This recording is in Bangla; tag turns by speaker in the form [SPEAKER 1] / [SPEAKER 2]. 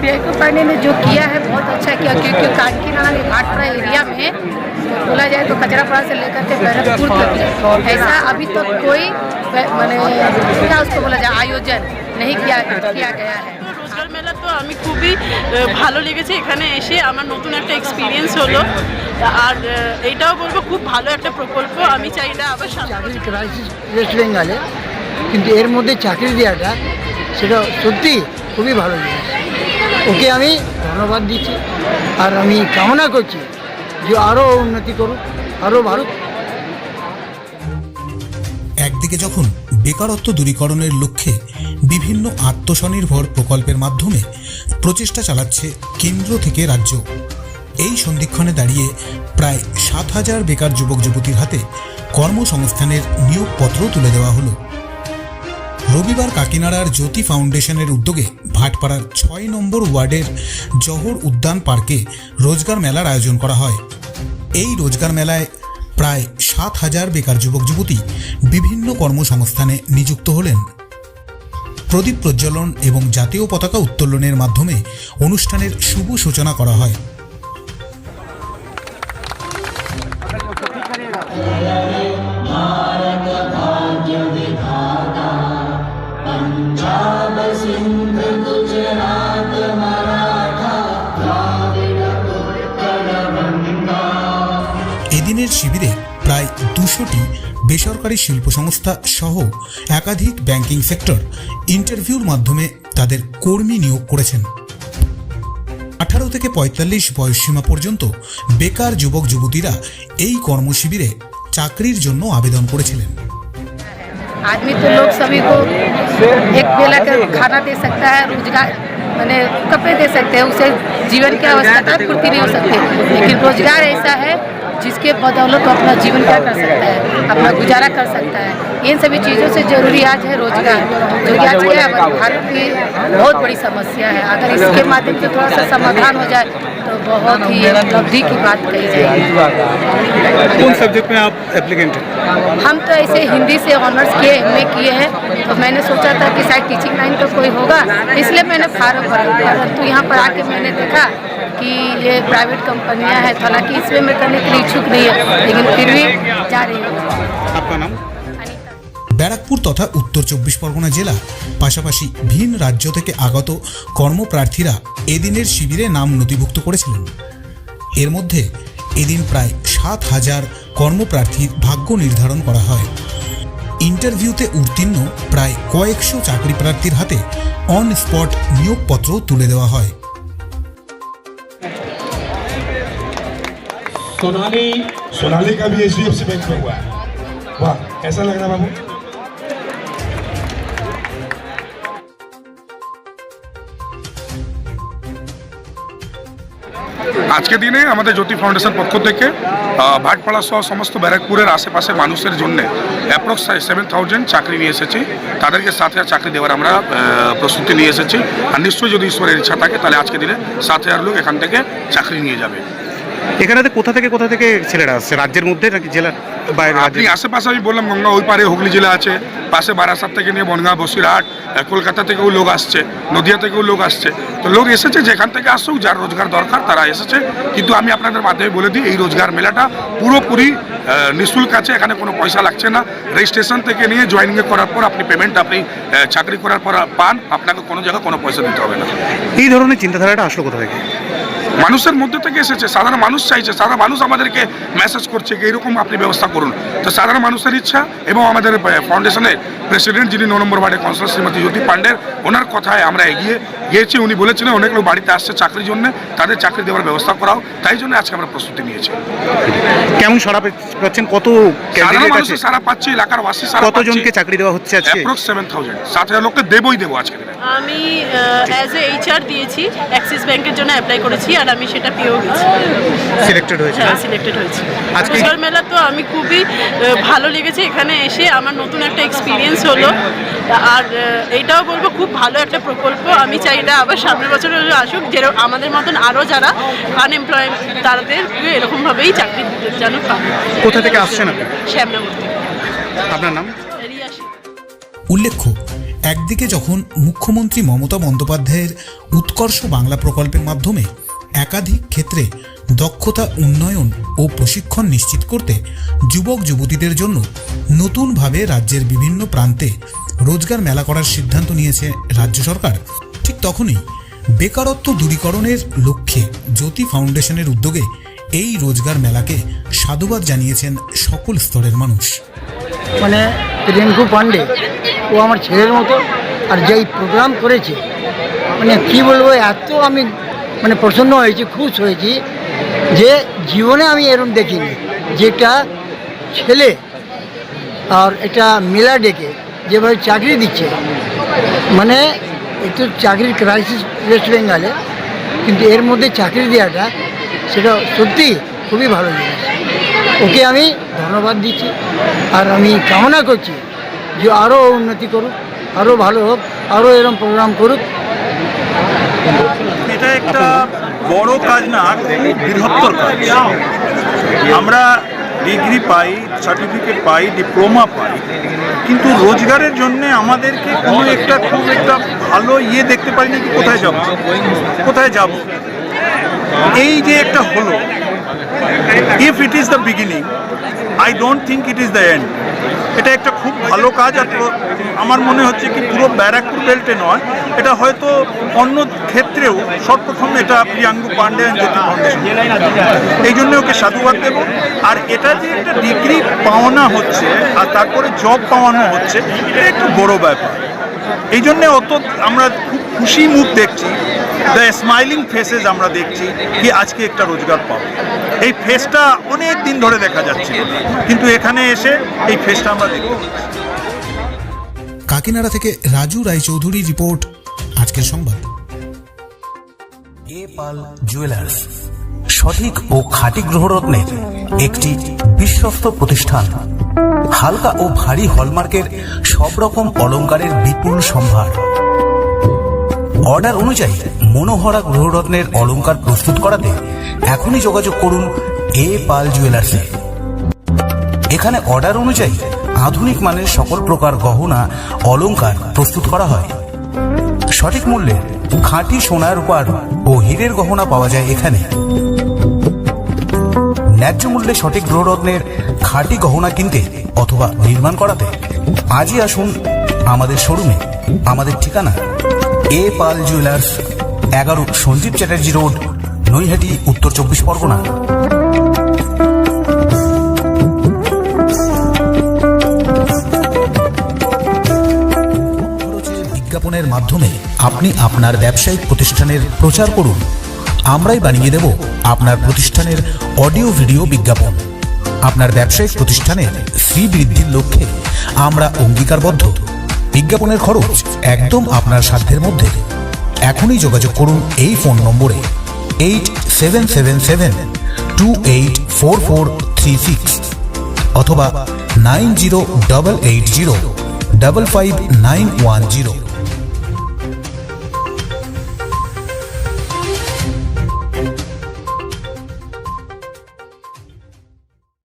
[SPEAKER 1] पीआईक्यू पांडे ने जो किया है बहुत अच्छा किया क्योंकि कानकीनाला घाटपुरा एरिया में बोला जाए तो कचरापाड़ा से लेकर के बैरकपुर तक ऐसा अभी तक कोई मैंने क्या उसको बोला जाए आयोजन नहीं किया किया गया है
[SPEAKER 2] রোজগার মেলা তো আমি খুবই আহ, ভালো লেগেছে এখানে এসে আমার নতুন একটা এক্সপিরিয়েন্স হলো আর আহ, এইটাও বলবো খুব ভালো একটা প্রকল্প আমি চাই এটা আবার সামনে
[SPEAKER 3] চাকরির ক্রাইসিস ওয়েস্ট বেঙ্গলে কিন্তু এর মধ্যে চাকরি দেওয়াটা সেটা সত্যি খুবই ভালো জিনিস ওকে আমি ধন্যবাদ দিচ্ছি। আর আমি কামনা করছি যে আরও উন্নতি করুক আরও ভালো
[SPEAKER 4] একদিকে যখন বেকারত্ব দূরীকরণের লক্ষ্যে বিভিন্ন আত্মস্বনির্ভর প্রকল্পের মাধ্যমে প্রচেষ্টা চালাচ্ছে কেন্দ্র থেকে রাজ্য, এই সন্ধিক্ষণে দাঁড়িয়ে প্রায় সাত হাজার বেকার যুবক যুবতীর হাতে কর্মসংস্থানের নিয়োগপত্র তুলে দেওয়া হলো। রবিবার কাকিনাড়ার জ্যোতি ফাউন্ডেশনের উদ্যোগে ভাটপাড়ার ছয় নম্বর ওয়ার্ডের জহর উদ্যান পার্কে রোজগার মেলার আয়োজন করা হয়। এই রোজগার মেলায় প্রায় সাত হাজার বেকার যুবক যুবতী বিভিন্ন কর্মসংস্থানে নিযুক্ত হলেন। প্রদীপ প্রজ্বলন এবং জাতীয় পতাকা উত্তোলনের মাধ্যমে অনুষ্ঠানের শুভ সূচনা করা হয়। এদিনের শিবিরে প্রায় দুশোটি বেসরকারি শিল্প সংস্থা সহ একাধিক ব্যাংকিং সেক্টর ইন্টারভিউর মাধ্যমে তাদের কর্মী নিয়োগ করেছেন আঠারো থেকে পঁয়তাল্লিশ বয়সসীমা পর্যন্ত বেকার যুবক যুবতীরা এই কর্মশিবিরে চাকরির জন্য আবেদন করেছিলেন
[SPEAKER 1] आदमी तो लोग सभी को एक बेला का खाना दे सकता है रोजगार मैंने कपड़े दे सकते हैं उसे जीवन की आवश्यकता पूर्ति नहीं हो सकती लेकिन रोजगार ऐसा है जिसके बदौलत वो अपना जीवन क्या कर सकता है अपना गुजारा कर सकता है। इन सभी चीज़ों से ज़रूरी आज है रोज़गार। जो कि आज क्या है भारत की बहुत बड़ी समस्या है। अगर इसके माध्यम से थोड़ा सा समाधान हो जाए तो बहुत ही उपलब्धि की बात कही जाएगी।
[SPEAKER 5] कौन सब्जेक्ट में आप एप्लीकेंट हैं?
[SPEAKER 1] हम तो ऐसे हिंदी से ऑनर्स किए एम किए हैं। तो मैंने सोचा था कि शायद टीचिंग लाइन का कोई होगा इसलिए मैंने फार्म भरा। परंतु यहाँ पर आके मैंने देखा कि ये प्राइवेट कंपनियां हैं तो हालांकि इसमें मैं करने के लिए इच्छुक नहीं है लेकिन फिर भी जा रही हूँ
[SPEAKER 5] आपका नाम
[SPEAKER 1] अनीता
[SPEAKER 4] ব্যারাকপুর তথা উত্তর চব্বিশ পরগনা জেলা পাশাপাশি ভিন রাজ্য থেকে আগত কর্মপ্রার্থীরা এদিনের শিবিরে নাম নথিভুক্ত করেছিলেন এর মধ্যে এদিন প্রায় সাত হাজার কর্মপ্রার্থীর ভাগ্য নির্ধারণ করা হয় ইন্টারভিউতে উত্তীর্ণ প্রায় কয়েকশো চাকরি প্রার্থীর হাতে অন স্পট নিয়োগপত্র তুলে দেওয়া হয়
[SPEAKER 6] सोनाली सोनाली का भी H D F C bank में हुआ है वाह कैसा लग रहा है बाबू
[SPEAKER 7] আজকে দিনে আমাদের জ্যোতি ফাউন্ডেশন পক্ষ থেকে আহ, ভাটপাড়া সহ সমস্ত ব্যারাকপুরের আশেপাশে মানুষের জন্য অ্যাপ্রক্স সেভেন থাউজেন্ড চাকরি নিয়ে এসেছি তাদেরকে সাত হাজার চাকরি দেওয়ার আমরা আহ, প্রস্তুতি নিয়ে এসেছি আর নিশ্চয়ই যদি ঈশ্বরের ইচ্ছা থাকে তাহলে আজকে দিনে সাত হাজার লোক এখান থেকে চাকরি নিয়ে যাবে
[SPEAKER 5] এখানে কোথা থেকে কোথা থেকে ছেলেরা আসছে? রাজ্যের মধ্যে নাকি জেলার বাইরে
[SPEAKER 7] আপনি আশেপাশে আমি বললাম গঙ্গা ওই পারে হুগলি জেলা আছে। পাশে বারাসাত থেকে নিয়ে বনগাঁ বসিরহাট কলকাতা থেকেও লোক আসছে নদিয়া থেকেও লোক আসছে। তো লোক এসেছে যেখান থেকে আসুক যার রোজগার দরকার তারা এসেছে। কিন্তু আমি আপনাদের মাধ্যমে বলে দিই এই রোজগার মেলাটা পুরোপুরি নিঃশুল্ক আছে এখানে কোনো পয়সা লাগছে না। রেজিস্ট্রেশন থেকে নিয়ে জয়েনিং করার পর আপনি পেমেন্ট আপনি চাকরি করার পর পান। আপনাকে কোনো জায়গায় কোনো পয়সা দিতে হবে না।
[SPEAKER 5] এই ধরনের চিন্তাধারাটা আসলো কোথা থেকে?
[SPEAKER 7] মানুষের মধ্যে থেকে এসেছে সাধারণ মানুষ চাইছে সাধারণ মানুষ আমাদেরকে মেসেজ করছে কি এইরকম আপনি ব্যবস্থা করুন। তো সাধারণ মানুষের ইচ্ছা এবং আমাদের ফাউন্ডেশনের প্রেসিডেন্ট যিনি ন নম্বর ওয়ার্ডের কাউন্সিলর শ্রীমতী জ্যোতি পান্ডের ওনার কথায় আমরা এগিয়ে গিয়েছি। উনি বলেছিলেন অনেক লোক বাড়িতে আসছে চাকরির জন্য তাদের চাকরি দেওয়ার ব্যবস্থা করাও। তাই জন্য আজকে আমরা প্রস্তুতি নিয়েছি।
[SPEAKER 5] কেমন সারা পাচ্ছেন? কত
[SPEAKER 7] সাধারণ
[SPEAKER 5] ক্যান্ডিডেট
[SPEAKER 7] সারা পাচ্ছি এলাকার বাসী সারা
[SPEAKER 5] কতজনকে চাকরি দেওয়া হচ্ছে আজকে?
[SPEAKER 7] অ্যাপ্রক্স সেভেন থাউজেন্ড সাত হাজার লোককে দেবই দেবো আজকে।
[SPEAKER 2] আমি অ্যাজ এ এইচআর দিয়েছি অ্যাক্সিস ব্যাংকের জন্য অ্যাপ্লাই করেছি আর আমি সেটা পেয়েও গেছি
[SPEAKER 5] সিলেক্টেড হয়েছে।
[SPEAKER 2] হ্যাঁ সিলেক্টেড হয়েছি। রোজগার মেলা তো আমি খুবই ভালো লেগেছে। এখানে এসে আমার নতুন একটা এক্সপিরিয়েন্স হলো। আর আহ, এইটাও বলব খুব ভালো একটা প্রকল্প। আমি চাই এটা আবার সামনের বছর আসুক। যে আমাদের মতন আরও যারা আনএমপ্লয় তাদের এরকমভাবেই চাকরি যেন পাবে
[SPEAKER 5] কোথা থেকে আসছেন আপনি?
[SPEAKER 2] শ্যামনগর থেকে।
[SPEAKER 5] আপনার নাম?
[SPEAKER 4] উল্লেখ্য একদিকে যখন মুখ্যমন্ত্রী মমতা বন্দ্যোপাধ্যায়ের উৎকর্ষ বাংলা প্রকল্পের মাধ্যমে একাধিক ক্ষেত্রে দক্ষতা, উন্নয়ন ও প্রশিক্ষণ নিশ্চিত করতে যুবক, যুবতীদের জন্য নতুনভাবে রাজ্যের বিভিন্ন প্রান্তে রোজগার মেলা করার সিদ্ধান্ত নিয়েছে রাজ্য সরকার। ঠিক তখনই বেকারত্ব দূরীকরণের লক্ষ্যে জ্যোতি ফাউন্ডেশনের উদ্যোগে এই রোজগার মেলাকে সাধুবাদ জানিয়েছেন সকল স্তরের মানুষ।
[SPEAKER 3] মানে রিঙ্কু পান্ডে ও আমার ছেলের মতো আর যেই প্রোগ্রাম করেছে মানে কি বলব, এত আমি মানে প্রসন্ন হয়েছি, খুশ হয়েছি যে জীবনে আমি এরকম দেখিনি। যেটা ছেলে আর এটা মেলা ডেকে যেভাবে চাকরি দিচ্ছে মানে একটু চাকরির ক্রাইসিস ওয়েস্ট বেঙ্গলে কিন্তু এর মধ্যে চাকরি দেওয়াটা সেটা সত্যি খুবই ভালো জিনিস। ওকে আমি ধন্যবাদ দিচ্ছি আর আমি কামনা করছি যে আরও উন্নতি করুক আরও ভালো হোক আরও এরকম প্রোগ্রাম করুক।
[SPEAKER 8] এটা একটা বড় কাজ না বৃহত্তর কাজ। আমরা ডিগ্রি পাই সার্টিফিকেট পাই ডিপ্লোমা পাই, কিন্তু রোজগারের জন্য আমাদেরকে কোনো একটা খুব একটা ভালো ইয়ে দেখতে পারি না কি কোথায় যাব কোথায় যাব। এই যে একটা হলো if it is the beginning I don't think it is the end এটা একটা খুব ভালো কাজ আর আমার মনে হচ্ছে কি পুরো ব্যারাকপুর বেল্টে নয়। এটা হয়তো অন্য ক্ষেত্রেও সর্বপ্রথম এটা প্রিয়াঙ্গু and জ্যোতি ফাউন্ডেশন এই জন্য ওকে সাধুবাদ দেব। আর এটা যে একটা ডিগ্রি পাওয়ানো হচ্ছে আর তারপরে জব পাওয়ানো হচ্ছে, এটা একটু বড় ব্যাপার। এই জন্যে অত আমরা খুব খুশি মুখ দেখছি। দ্য স্মাইলিং ফেসেস আমরা দেখছি কি আজকে একটা রোজগার পাবো। এই ফেসটা অনেক দিন ধরে দেখা যাচ্ছে। কিন্তু এখানে এসে এই ফেসটা আমরা দেখতে
[SPEAKER 4] কাকিনাড়া থেকে রাজু রায়চৌধুরী রিপোর্ট আজকের সংবাদ।
[SPEAKER 9] এ পাল জুয়েলার্স সঠিক ও খাঁটি গ্রহরত্নের একটি বিশ্বস্ত প্রতিষ্ঠান। হালকা ও ভারী হলমার্কের সব রকম অলংকারের বিপুল সম্ভার। অর্ডার অনুযায়ী মনোহরা গ্রহরত্নের অলংকার প্রস্তুত করাতে এখনই যোগাযোগ করুন এ পাল জুয়েলার্সে। এখানে অর্ডার অনুযায়ী আধুনিক মানের সকল প্রকার গহনা, অলংকার প্রস্তুত করা হয়। সঠিক মূল্যে খাঁটি সোনার রূপার ও হীরের গহনা পাওয়া যায় এখানে। ন্যায্য মূল্যে সঠিক গ্রহরত্নের খাঁটি গহনা কিনতে অথবা নির্মাণ করাতে আজই আসুন আমাদের শোরুমে। আমাদের ঠিকানা এ পাল জুয়েলার্স, এগারো সঞ্জীব চ্যাটার্জি রোড, নৈহাটি, উত্তর চব্বিশ পরগনা।
[SPEAKER 4] বিজ্ঞাপনের মাধ্যমে আপনি আপনার ব্যবসায়িক প্রতিষ্ঠানের প্রচার করুন। আমরাই বানিয়ে দেব আপনার প্রতিষ্ঠানের অডিও ভিডিও বিজ্ঞাপন। আপনার ব্যবসায়িক প্রতিষ্ঠানের শ্রী বৃদ্ধির লক্ষ্যে আমরা অঙ্গীকারবদ্ধ। বিজ্ঞাপনের খরচ একদম আপনার সাধ্যের মধ্যে। এখনই যোগাযোগ করুন এই ফোন নম্বরে eight seven seven seven two eight four four three six অথবা nine zero double eight zero double five nine one zero.